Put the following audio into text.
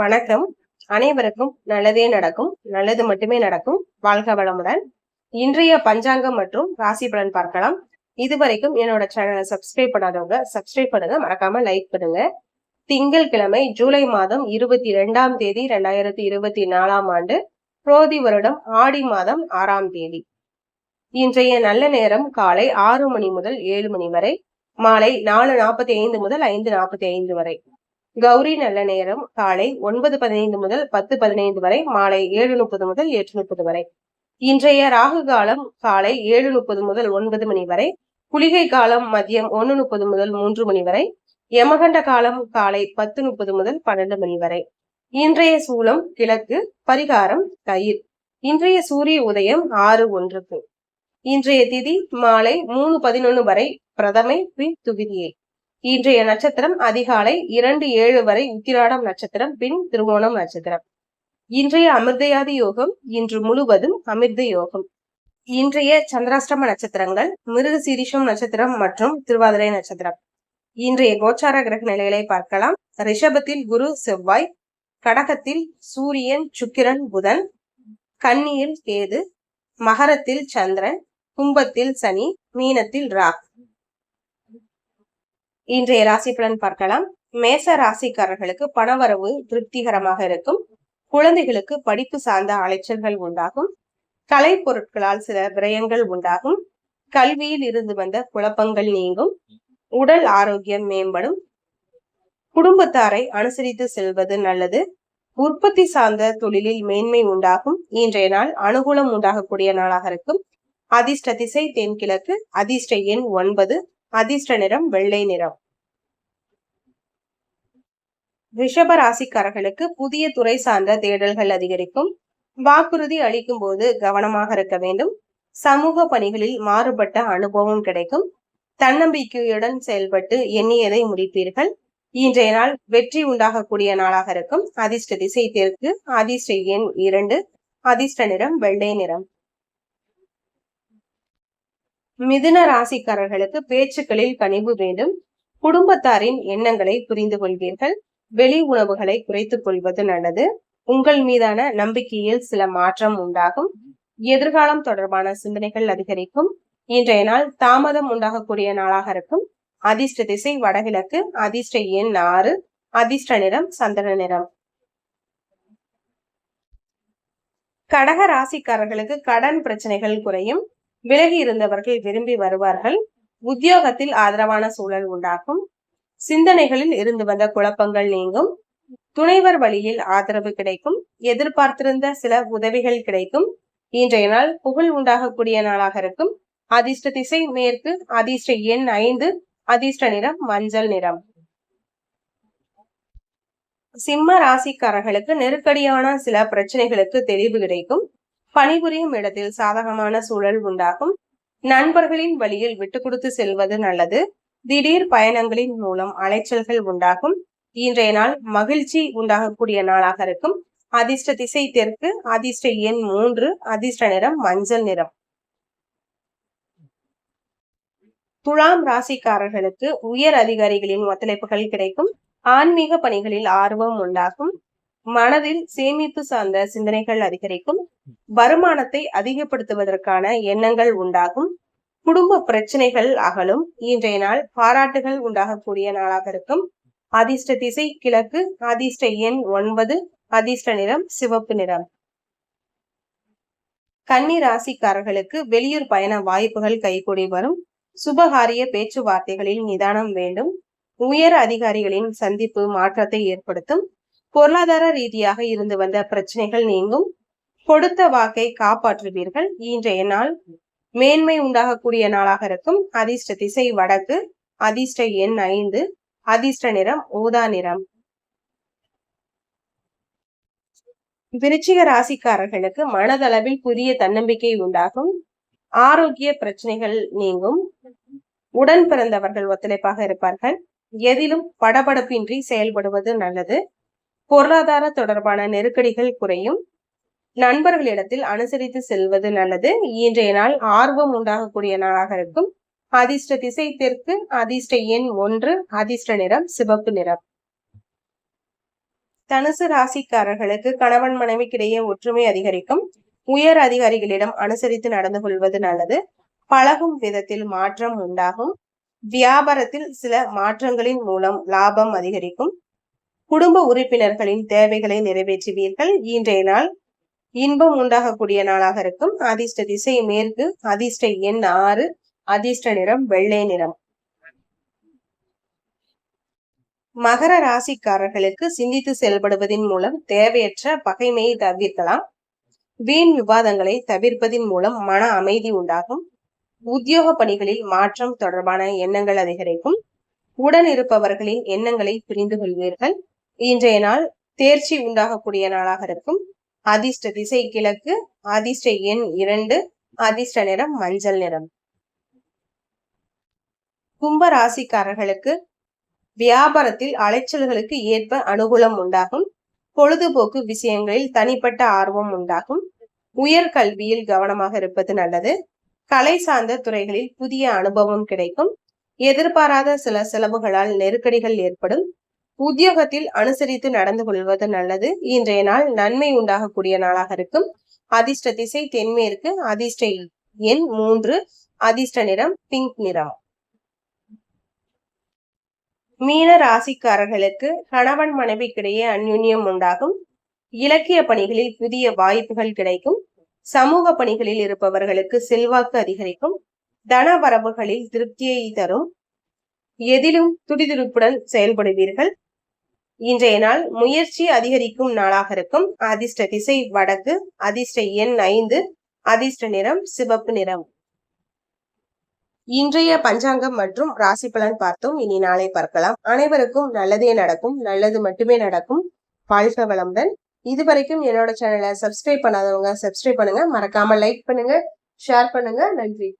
வணக்கம். அனைவருக்கும் நல்லதே நடக்கும். நல்லது மட்டுமே நடக்கும். வாழ்க வளமுடன். இன்றைய பஞ்சாங்கம் மற்றும் ராசி பலன் பார்க்கலாம். இதுவரைக்கும் என்னோட சேனலை சப்ஸ்கிரைப் பண்ணாதவங்க சப்ஸ்கிரைப் பண்ணுங்க. மறக்காம லைக் பண்ணுங்க. திங்கள் கிழமை ஜூலை மாதம் இருபத்தி ரெண்டாம் தேதி ரெண்டாயிரத்தி இருபத்தி நாலாம் ஆண்டு புரோதி வருடம் ஆடி மாதம் ஆறாம் தேதி. இன்றைய நல்ல நேரம் காலை ஆறு மணி முதல் ஏழு மணி வரை மாலை நாலு நாற்பத்தி ஐந்து முதல் ஐந்து நாற்பத்தி ஐந்து வரை. கௌரி நல்ல நேரம். காலை ஒன்பது பதினைந்து முதல் பத்து பதினைந்து வரை மாலை ஏழு முப்பது முதல் எட்டு முப்பது வரை. இன்றைய ராகு காலம் காலை ஏழு முப்பது முதல் ஒன்பது மணி வரை குளிகை காலம் மதியம் ஒன்னு முப்பது முதல் மூன்று மணி வரை யமகண்ட காலம் காலை பத்து முப்பது முதல் பன்னெண்டு மணி வரை. இன்றைய சூலம் கிழக்கு பரிகாரம் தயிர். இன்றைய சூரிய உதயம் ஆறு ஒன்றுக்கு. இன்றைய திதி மாலை மூணு பதினொன்னு வரை பிரதமை பின் துகிதியை. இன்றைய நட்சத்திரம் அதிகாலை இரண்டு ஏழு வரை உத்திராடம் நட்சத்திரம் பின் திருவோணம் நட்சத்திரம். இன்றைய அமிர்தயாதி யோகம் இன்று முழுவதும் அமிர்த யோகம். இன்றைய சந்திராஷ்டம நட்சத்திரங்கள் மிருக சீரிஷம் நட்சத்திரம் மற்றும் திருவாதிரை நட்சத்திரம். இன்றைய கோச்சார கிரக நிலைகளை பார்க்கலாம். ரிஷபத்தில் குரு செவ்வாய் கடகத்தில் சூரியன் சுக்கிரன் புதன் கன்னியில் கேது மகரத்தில் சந்திரன் கும்பத்தில் சனி மீனத்தில் ராக். இன்றைய ராசி பலன் பார்க்கலாம். மேச ராசிக்காரர்களுக்கு பணவரவு திருப்திகரமாக இருக்கும். குழந்தைகளுக்கு படிப்பு சார்ந்த அலைச்சல்கள் உண்டாகும். கலை பொருட்களால் சில விரயங்கள் உண்டாகும். கல்வியில் இருந்து வந்த குழப்பங்கள் நீங்கும். உடல் ஆரோக்கியம் மேம்படும். குடும்பத்தாரை அனுசரித்து செல்வது நல்லது. உற்பத்தி சார்ந்த தொழிலில் மேன்மை உண்டாகும். இன்றைய நாள் அனுகூலம் உண்டாகக்கூடிய நாளாக இருக்கும். அதிர்ஷ்ட திசை தென்கிழக்கு அதிர்ஷ்ட எண் ஒன்பது. அதிர்ஷ்ட நிறம் வெள்ளை நிறம். ரிஷப ராசிக்காரர்களுக்கு புதிய துறை சார்ந்த தேடல்கள் அதிகரிக்கும். வாக்குறுதி அளிக்கும் போது கவனமாக இருக்க வேண்டும். சமூக பணிகளில் மாறுபட்ட அனுபவம் கிடைக்கும். தன்னம்பிக்கையுடன் செயல்பட்டு எண்ணியதை முடிப்பீர்கள். இன்றைய நாள் வெற்றி உண்டாகக்கூடிய நாளாக இருக்கும். அதிர்ஷ்ட திசை தெற்கு அதிர்ஷ்ட எண் இரண்டு அதிர்ஷ்ட நிறம் வெள்ளை நிறம். மிதுன ராசிக்காரர்களுக்கு பேச்சுக்களில் கனிவு வேண்டும். குடும்பத்தாரின் எண்ணங்களை புரிந்து கொள்வீர்கள். வெளி உணவுகளை குறைத்துக் கொள்வது நல்லது. உங்கள் மீதான நம்பிக்கையில் சில மாற்றம் உண்டாகும். எதிர்காலம் தொடர்பான சிந்தனைகள் அதிகரிக்கும். இன்றைய நாள் தாமதம் உண்டாகக்கூடிய நாளாக இருக்கும். அதிர்ஷ்ட திசை வடகிழக்கு அதிர்ஷ்ட எண் ஆறு அதிர்ஷ்ட நிறம் சந்தன நிறம். கடக ராசிக்காரர்களுக்கு கடன் பிரச்சனைகள் குறையும். விலகி இருந்தவர்கள் விரும்பி வருவார்கள். உத்தியோகத்தில் ஆதரவான சூழல் உண்டாகும். சிந்தனைகளில் இருந்து வந்த குழப்பங்கள் நீங்கும். துணைவர் வழியில் ஆதரவு கிடைக்கும். எதிர்பார்த்திருந்த சில உதவிகள் கிடைக்கும். இன்றைய நாள் புகழ் உண்டாகக்கூடிய நாளாக இருக்கும். அதிர்ஷ்ட திசை மேற்கு அதிர்ஷ்ட எண் ஐந்து அதிர்ஷ்ட நிறம் மஞ்சள் நிறம். சிம்ம ராசிக்காரர்களுக்கு நெருக்கடியான சில பிரச்சனைகளுக்கு தெளிவு கிடைக்கும். பணிபுரியும் இடத்தில் சாதகமான சூழல் உண்டாகும். நண்பர்களின் வழியில் விட்டு கொடுத்து செல்வது நல்லது. திடீர் பயணங்களின் மூலம் அலைச்சல்கள் உண்டாகும். இன்றைய நாள் மகிழ்ச்சி உண்டாகக்கூடிய நாளாக இருக்கும். அதிர்ஷ்ட திசை தெற்கு அதிர்ஷ்ட எண் மூன்று அதிர்ஷ்ட நிறம் மஞ்சள் நிறம். துலாம் ராசிக்காரர்களுக்கு உயர் அதிகாரிகளின் ஒத்துழைப்புகள் கிடைக்கும். ஆன்மீக பணிகளில் ஆர்வம் உண்டாகும். மனதில் சேமிப்பு சார்ந்த சிந்தனைகள் அதிகரிக்கும். வருமானத்தை அதிகப்படுத்துவதற்கான எண்ணங்கள் உண்டாகும். குடும்ப பிரச்சனைகள் அகலும். இன்றைய நாள் பாராட்டுகள் உண்டாகக்கூடிய நாளாக இருக்கும். அதிர்ஷ்ட திசை கிழக்கு. அதிர்ஷ்ட எண் ஒன்பது. அதிர்ஷ்ட நிறம் சிவப்பு நிறம். கன்னி ராசிக்காரர்களுக்கு வெளியூர் பயண வாய்ப்புகள் கைகூடி வரும். சுபகாரிய பேச்சுவார்த்தைகளில் நிதானம் வேண்டும். உயர் அதிகாரிகளின் சந்திப்பு மாற்றத்தை ஏற்படுத்தும். பொருளாதார ரீதியாக இருந்து வந்த பிரச்சனைகள் நீங்கும். கொடுத்த வாக்கை காப்பாற்றுவீர்கள். இன்றைய நாள் மேன்மை உண்டாகக்கூடிய நாளாக இருக்கும். அதிர்ஷ்ட திசை வடக்கு அதிர்ஷ்ட எண் ஐந்து அதிர்ஷ்ட நிறம் ஊதா நிறம். விருச்சிக ராசிக்காரர்களுக்கு மனதளவில் புதிய தன்னம்பிக்கை உண்டாகும். ஆரோக்கிய பிரச்சனைகள் நீங்கும். உடன் பிறந்தவர்கள் ஒத்துழைப்பாக இருப்பார்கள். எதிலும் படபடப்பின்றி செயல்படுவது நல்லது. பொருளாதார தொடர்பான நெருக்கடிகள் குறையும். நண்பர்களிடத்தில் அனுசரித்து செல்வது நல்லது. இன்றைய நாள் ஆர்வம் உண்டாகக்கூடிய நாளாக இருக்கும். அதிர்ஷ்ட திசை தெற்கு அதிர்ஷ்ட எண் ஒன்று அதிர்ஷ்ட நிறம் சிவப்பு நிறம். தனுசு ராசிக்காரர்களுக்கு கணவன் மனைவிக்கிடையே ஒற்றுமை அதிகரிக்கும். உயர் அதிகாரிகளிடம் அனுசரித்து நடந்து கொள்வது நல்லது. பழகும் விதத்தில் மாற்றம் உண்டாகும். வியாபாரத்தில் சில மாற்றங்களின் மூலம் லாபம் அதிகரிக்கும். குடும்ப உறுப்பினர்களின் தேவைகளை நிறைவேற்றுவீர்கள். இன்றைய நாள் இன்பம் உண்டாகக்கூடிய நாளாக இருக்கும். அதிர்ஷ்ட திசை மேற்கு அதிர்ஷ்ட எண் ஆறு அதிர்ஷ்ட நிறம் வெள்ளை நிறம். மகர ராசிக்காரர்களுக்கு சிந்தித்து செயல்படுவதன் மூலம் தேவையற்ற பகைமையை தவிர்க்கலாம். வீண் விவாதங்களை தவிர்ப்பதன் மூலம் மன அமைதி உண்டாகும். உத்தியோக பணிகளில் மாற்றம் தொடர்பான எண்ணங்கள் அதிகரிக்கும். உடன் இருப்பவர்களின் எண்ணங்களை புரிந்து கொள்வீர்கள். இன்றைய நாள் தேர்ச்சி உண்டாகக்கூடிய நாளாக இருக்கும். அதிர்ஷ்ட திசை கிழக்கு அதிர்ஷ்ட எண் இரண்டு அதிர்ஷ்ட நிறம் மஞ்சள் நிறம். கும்ப ராசிக்காரர்களுக்கு வியாபாரத்தில் அலைச்சல்களுக்கு ஏற்ப அனுகூலம் உண்டாகும். பொழுதுபோக்கு விஷயங்களில் தனிப்பட்ட ஆர்வம் உண்டாகும். உயர் கல்வியில் கவனமாக இருப்பது நல்லது. கலை சார்ந்த துறைகளில் புதிய அனுபவம் கிடைக்கும். எதிர்பாராத சில செலவுகளால் நெருக்கடிகள் ஏற்படும். உத்தியோகத்தில் அனுசரித்து நடந்து கொள்வது நல்லது. இன்றைய நாள் நன்மை உண்டாகக்கூடிய நாளாக இருக்கும். அதிர்ஷ்ட திசை தென்மேற்கு அதிர்ஷ்ட எண் மூன்று அதிர்ஷ்ட நிறம் பிங்க் நிறம். மீன ராசிக்காரர்களுக்கு கணவன் மனைவிக்கிடையே அந்யுன்யம் உண்டாகும். இலக்கிய பணிகளில் புதிய வாய்ப்புகள் கிடைக்கும். சமூக பணிகளில் இருப்பவர்களுக்கு செல்வாக்கு அதிகரிக்கும். தன வரவுகளில் திருப்தியை தரும். எதிலும் துடிதுடிப்புடன் செயல்படுவீர்கள். இன்றைய நாள் முயற்சி அதிகரிக்கும் நாளாக இருக்கும். அதிர்ஷ்ட திசை வடக்கு அதிர்ஷ்ட எண் ஐந்து அதிர்ஷ்ட நிறம் சிவப்பு நிறம். இன்றைய பஞ்சாங்கம் மற்றும் ராசி பலன் பார்த்தோம். இனி நாளை பார்க்கலாம். அனைவருக்கும் நல்லதே நடக்கும். நல்லது மட்டுமே நடக்கும். வாழ்க வளமுடன். இது வரைக்கும் என்னோட சேனலை சப்ஸ்கிரைப் பண்ணாதவங்க சப்ஸ்கிரைப் பண்ணுங்க. மறக்காம லைக் பண்ணுங்க ஷேர் பண்ணுங்க. நன்றி.